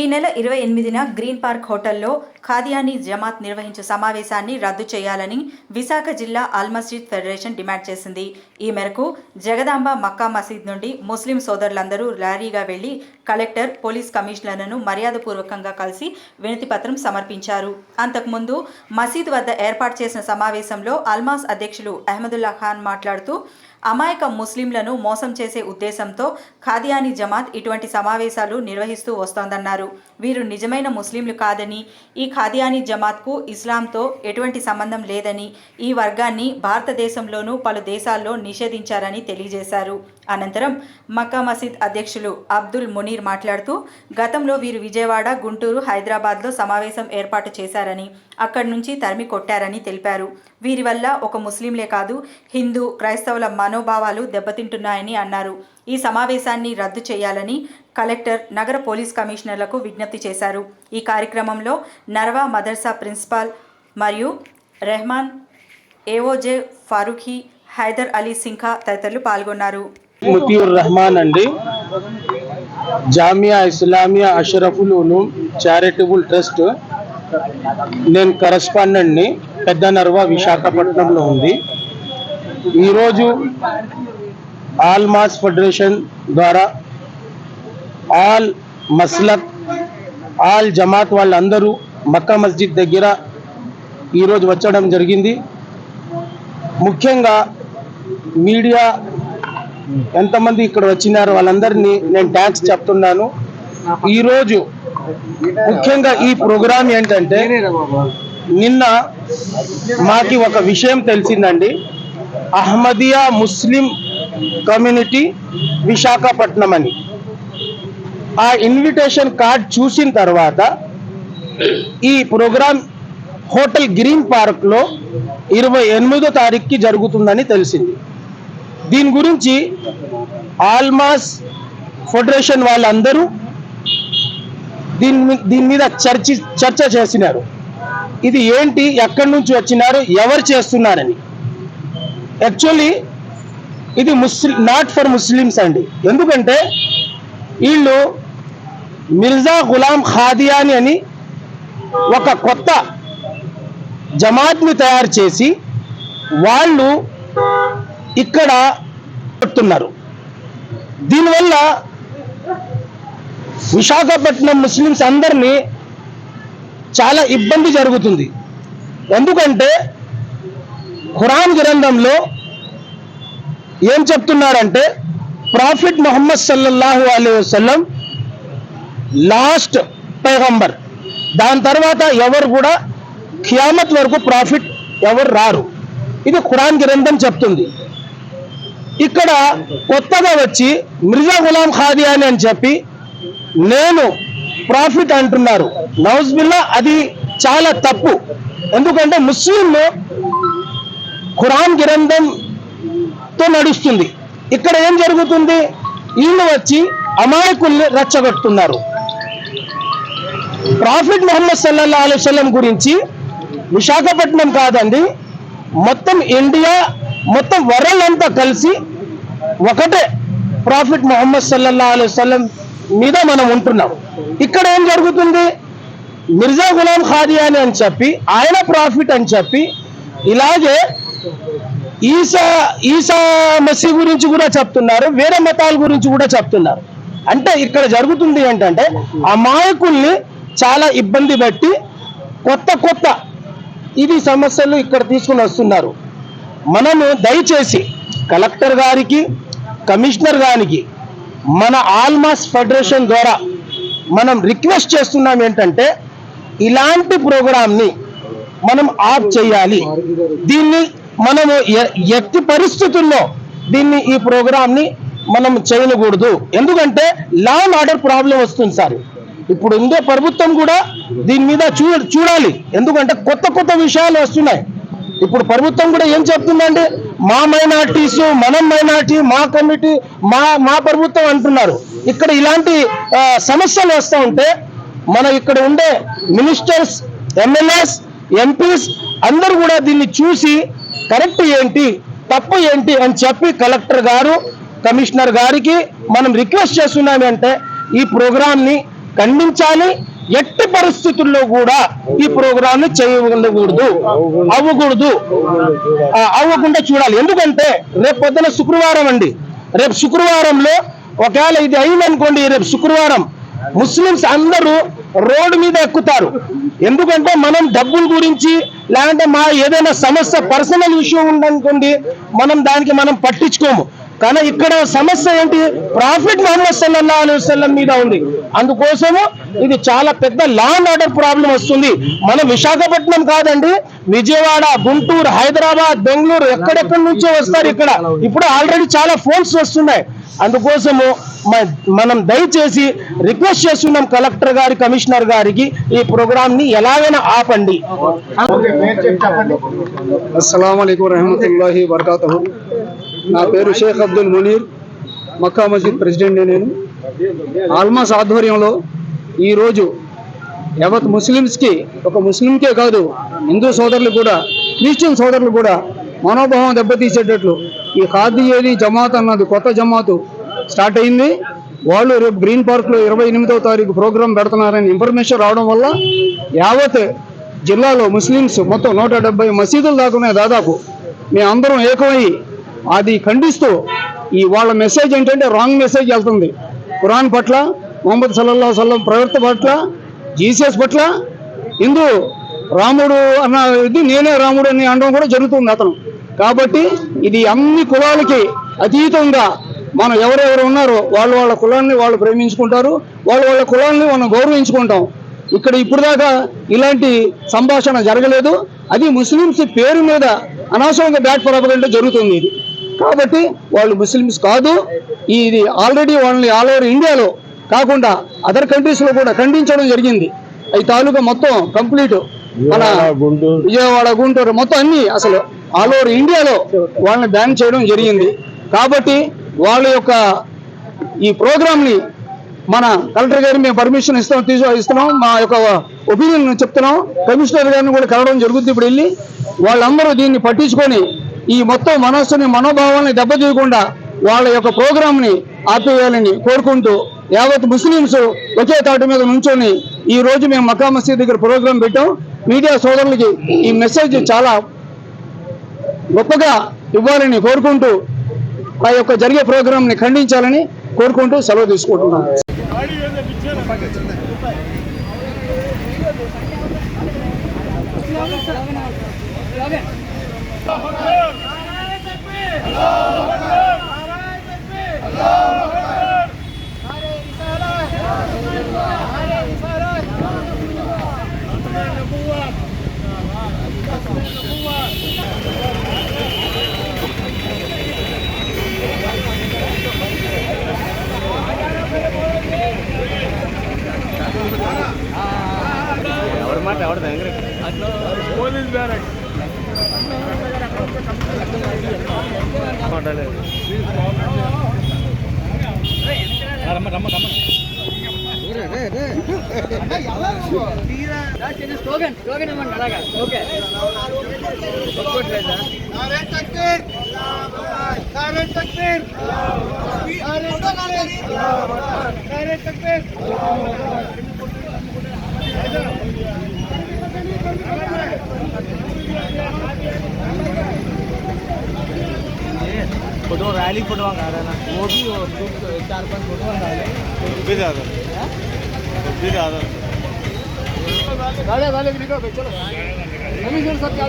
ఈ నెల ఇరవై ఎనిమిదిన గ్రీన్ పార్క్ హోటల్లో ఖాదియానీ జమాత్ నిర్వహించే సమావేశాన్ని రద్దు చేయాలని విశాఖ జిల్లా అల్ మస్జిద్ ఫెడరేషన్ డిమాండ్ చేసింది. ఈ మేరకు జగదాంబ మక్కా మసీద్ నుండి ముస్లిం సోదరులందరూ ర్యాలీగా వెళ్ళి కలెక్టర్ పోలీస్ కమిషనర్లను మర్యాదపూర్వకంగా కలిసి వినతిపత్రం సమర్పించారు. అంతకుముందు మసీద్ వద్ద ఏర్పాటు చేసిన సమావేశంలో అల్మాస్ అధ్యక్షులు అహ్మదుల్లా ఖాన్ మాట్లాడుతూ అమాయక ముస్లింలను మోసం చేసే ఉద్దేశంతో ఖాదియాని జమాత్ ఇటువంటి సమావేశాలు నిర్వహిస్తూ వస్తోందన్నారు. వీరు నిజమైన ముస్లింలు కాదని ఈ ఖాదియాని జమాత్కు ఇస్లాంతో ఎటువంటి సంబంధం లేదని ఈ వర్గాన్ని భారతదేశంలోనూ పలు దేశాల్లో నిషేధించారని తెలియజేశారు. అనంతరం మక్కా మసీద్ అధ్యక్షులు అబ్దుల్ మునీర్ మాట్లాడుతూ గతంలో వీరు విజయవాడ గుంటూరు హైదరాబాద్లో సమావేశం ఏర్పాటు చేశారని అక్కడి నుంచి తరిమి కొట్టారని తెలిపారు. వీరి వల్ల ఒక ముస్లింలే కాదు హిందూ క్రైస్తవుల మనోభావాలు దెబ్బతింటున్నాయని అన్నారు. ఈ సమావేశాన్ని రద్దు చేయాలని కలెక్టర్ నగర పోలీస్ కమిషనర్లకు విజ్ఞప్తి చేశారు. ఈ కార్యక్రమంలో నర్వా మదర్సా ప్రిన్సిపాల్ మరియు రెహమాన్ ఏఓజే ఫారూఖీ హైదర్ అలీ సింఖా తదితరులు పాల్గొన్నారు. ముతీర్ రహమాన్ అండి. జామియా ఇస్లామియా అషరఫుల్ ఉలూమ్ చారిటబుల్ ట్రస్ట్ నేను కరస్పాండెంట్ని పెద్ద నర్వ విశాఖపట్నంలో ఉంది. ఈరోజు ఆల్ మాస్ ఫెడరేషన్ ద్వారా ఆల్ మస్లక్ ఆల్ జమాత్ వాళ్ళందరూ మక్కా మస్జిద్ దగ్గర ఈరోజు వచ్చడం జరిగింది. ముఖ్యంగా మీడియా ఎంతమంది ఇక్కడ వచ్చినారో వాళ్ళందరినీ నేను థ్యాంక్స్ చెప్తున్నాను. ఈరోజు ముఖ్యంగా ఈ ప్రోగ్రాం ఏంటంటే నిన్న మాకి ఒక విషయం తెలిసిందండి. అహ్మదియా ముస్లిం కమ్యూనిటీ విశాఖపట్నం అని ఆ ఇన్విటేషన్ కార్డ్ చూసిన తర్వాత ఈ ప్రోగ్రాం హోటల్ గ్రీన్ పార్క్లో ఇరవై ఎనిమిదో తారీఖుకి జరుగుతుందని తెలిసింది. దీని గురించి ఆల్మాస్ ఫెడరేషన్ వాళ్ళందరూ దీని దీని మీద చర్చి చర్చ చేసినారు. ఇది ఏంటి ఎక్కడి నుంచి వచ్చినారు ఎవరు చేస్తున్నారని. యాక్చువల్లీ ఇది ముస్లిం నాట్ ఫర్ ముస్లిమ్స్ అండి. ఎందుకంటే వీళ్ళు మిర్జా గులాం ఖాదియాని అని ఒక కొత్త జమాత్ని తయారు చేసి వాళ్ళు ఇక్కడ పెడుతున్నారు. దీనివల్ల విశాఖపట్నం ముస్లిమ్స్ అందరినీ చాలా ఇబ్బంది జరుగుతుంది. ఎందుకంటే ఖురాన్ గ్రంథంలో ఏం చెప్తున్నారంటే ప్రాఫిట్ మొహమ్మద్ సల్లల్లాహు అలీ వసల్లం లాస్ట్ పైగంబర్. దాని తర్వాత ఎవరు కూడా ఖియామత్ వరకు ప్రాఫిట్ ఎవరు రారు. ఇది ఖురాన్ గ్రంథం చెప్తుంది. ఇక్కడ కొత్తగా వచ్చి మిర్జా గులాం ఖాదియాని అని చెప్పి నేను ప్రాఫిట్ అంటున్నారు. నౌజ్ బిల్లా అది చాలా తప్పు. ఎందుకంటే ముస్లింలు ఖురాన్ గ్రంథంతో నడుస్తుంది. ఇక్కడ ఏం జరుగుతుంది? వీళ్ళు వచ్చి అమాయకుల్ని రెచ్చగొట్టుతున్నారు ప్రాఫిట్ మొహమ్మద్ సల్లల్లా అలైవల్లం గురించి విశాఖపట్నం కాదండి మొత్తం ఇండియా మొత్తం వరల్డ్ అంతా కలిసి ఒకటే ప్రాఫిట్ మొహమ్మద్ సల్లల్లా అలైవల్లం మీద మనం ఉంటున్నాం. ఇక్కడ ఏం జరుగుతుంది? మిర్జా గులాం ఖాదియాని అని చెప్పి ఆయన ప్రాఫిట్ అని చెప్పి ఇలాగే ఈసా ఈసా మసీ గురించి కూడా చెప్తున్నారు వేరే మతాల గురించి కూడా చెప్తున్నారు. అంటే ఇక్కడ జరుగుతుంది ఏంటంటే అమాయకుల్ని చాలా ఇబ్బంది పెట్టి కొత్త కొత్త ఇది సమస్యలు ఇక్కడ తీసుకుని వస్తున్నారు. మనము దయచేసి కలెక్టర్ గారికి కమిషనర్ గారికి మన ఆల్మాస్ ఫెడరేషన్ ద్వారా మనం రిక్వెస్ట్ చేస్తున్నాం ఏంటంటే ఇలాంటి ప్రోగ్రామ్ని మనం ఆఫ్ చేయాలి. దీన్ని మనము ఎ- ఎట్టి పరిస్థితుల్లో దీన్ని ఈ ప్రోగ్రామ్ని మనం చేయకూడదు. ఎందుకంటే లా అండ్ ఆర్డర్ ప్రాబ్లం వస్తుంది సార్. ఇప్పుడు ఉండే ప్రభుత్వం కూడా దీని మీద చూ చూడాలి. ఎందుకంటే కొత్త కొత్త విషయాలు వస్తున్నాయి. ఇప్పుడు ప్రభుత్వం కూడా ఏం చెప్తుందంటే మా మైనార్టీస్ మనం మైనార్టీ మా కమిటీ మా మా ప్రభుత్వం అంటున్నారు. ఇక్కడ ఇలాంటి సమస్యలు వస్తూ ఉంటే మన ఇక్కడ ఉండే మినిస్టర్స్ ఎమ్మెల్యేస్ ఎంపీస్ అందరూ కూడా దీన్ని చూసి కరెక్ట్ ఏంటి? తప్పు ఏంటి అని చెప్పి కలెక్టర్ గారు కమిషనర్ గారికి మనం రిక్వెస్ట్ చేస్తున్నామంటే ఈ ప్రోగ్రామ్ని ఖండించాలి. ఎట్టి పరిస్థితుల్లో కూడా ఈ ప్రోగ్రామ్ని చేయకూడదు అవ్వకూడదు అవ్వకుండా చూడాలి. ఎందుకంటే రేపు పొద్దున శుక్రవారం అండి. రేపు శుక్రవారంలో ఒకవేళ ఇది అయిందనుకోండి రేపు శుక్రవారం ముస్లిమ్స్ అందరూ రోడ్డు మీద ఎక్కుతారు. ఎందుకంటే మనం డబ్బుల గురించి లేదంటే మా ఏదైనా సమస్య పర్సనల్ ఇష్యూ ఉందనుకోండి మనం దానికి మనం పట్టించుకోము. కానీ ఇక్కడ సమస్య ఏంటి? ప్రాఫిట్ మహమ్మద్ సల్లల్లా అలైహి వసల్లం మీద ఉంది. అందుకోసము ఇది చాలా పెద్ద లా అండ్ ఆర్డర్ ప్రాబ్లం వస్తుంది. మన విశాఖపట్నం కాదండి విజయవాడ గుంటూరు హైదరాబాద్ బెంగళూరు ఎక్కడెక్కడి నుంచో వస్తారు ఇక్కడ. ఇప్పుడు ఆల్రెడీ చాలా ఫోన్స్ వస్తున్నాయి. అందుకోసము మనం దయచేసి రిక్వెస్ట్ చేస్తున్నాం కలెక్టర్ గారి కమిషనర్ గారికి ఈ ప్రోగ్రామ్ని ఎలాగైనా ఆపండి. అస్సలం నా పేరు షేక్ అబ్దుల్ మునీర్. మక్కా మస్జిద్ ప్రెసిడెంట్ నేను. ఆల్మాస్ ఆధ్వర్యంలో ఈరోజు యావత్ ముస్లిమ్స్కి ఒక ముస్లింకే కాదు హిందూ సోదరులు కూడా క్రిస్టియన్ సోదరులు కూడా మనోభావం దెబ్బతీసేటట్లు ఈ ఖాదీయేది జమాత్ అన్నది కొత్త జమాతు స్టార్ట్ అయింది. వాళ్ళు రేపు గ్రీన్ పార్క్లో ఇరవై ఎనిమిదవ తారీఖు ప్రోగ్రాం పెడుతున్నారని ఇన్ఫర్మేషన్ రావడం వల్ల యావత్ జిల్లాలో ముస్లిమ్స్ మొత్తం నూట డెబ్బై మసీదులు దాకా దాదాపు. మేమందరం ఏకమై అది ఖండిస్తూ ఈ వాళ్ళ మెసేజ్ ఏంటంటే రాంగ్ మెసేజ్ వెళ్తుంది. ఖురాన్ పట్ల మొహమ్మద్ సల్లల్లా సల్లం ప్రవర్త పట్ల జీసస్ పట్ల హిందూ రాముడు అన్న ఇది నేనే రాముడు అని అనడం కూడా జరుగుతుంది అతను. కాబట్టి ఇది అన్ని కులాలకి అతీతంగా మనం ఎవరెవరు ఉన్నారో వాళ్ళ వాళ్ళ కులాన్ని వాళ్ళు ప్రేమించుకుంటారు వాళ్ళ వాళ్ళ కులాన్ని మనం గౌరవించుకుంటాం. ఇక్కడ ఇప్పుడు దాకా ఇలాంటి సంభాషణ జరగలేదు. అది ముస్లిమ్స్ పేరు మీద అనవసరంగా బ్యాట్ పరపగంటే జరుగుతుంది ఇది. కాబట్టి వాళ్ళు ముస్లిమ్స్ కాదు. ఇది ఆల్రెడీ వాళ్ళని ఆల్ ఓవర్ ఇండియాలో కాకుండా అదర్ కంట్రీస్లో కూడా ఖండించడం జరిగింది. ఈ తాలూకా మొత్తం కంప్లీట్ మన విజయవాడ గుంటూరు మొత్తం అన్ని అసలు ఆల్ ఓవర్ ఇండియాలో వాళ్ళని బ్యాన్ చేయడం జరిగింది. కాబట్టి వాళ్ళ యొక్క ఈ ప్రోగ్రామ్ని మన కలెక్టర్ గారిని మేము పర్మిషన్ ఇస్తాం తీసు ఇస్తున్నాం. మా యొక్క ఒపీనియన్ చెప్తున్నాం. కమిషనర్ గారిని కూడా కలవడం జరుగుతుంది ఇప్పుడు వెళ్ళి. వాళ్ళందరూ దీన్ని పట్టించుకొని ఈ మొత్తం మనస్సుని మనోభావాల్ని దెబ్బతీయకుండా వాళ్ళ యొక్క ప్రోగ్రామ్ని ఆపేయాలని కోరుకుంటూ యావత్ ముస్లింస్ ఒకే తాటి మీద నుంచొని ఈ రోజు మేము మక్కా మసీద్ దగ్గర ప్రోగ్రాం పెట్టాం. మీడియా సోదరులకి ఈ మెసేజ్ చాలా గొప్పగా ఇవ్వాలని కోరుకుంటూ ఆ యొక్క జరిగే ప్రోగ్రామ్ని ఖండించాలని కోరుకుంటూ సెలవు తీసుకుంటున్నాను స్లోగన్ స్లోగన్ ఇవ్వండి అలాగా. ఓకే. ఒప్పుకోవట్లేదా फ़ोटो रैली फ़ोटो रहा है ना? वो भी वो चार पाँच फ़ोटो रहा भी ज़्यादा भी ज़्यादा वाले वाले निकलो चलो। कमिश्नर साहब क्या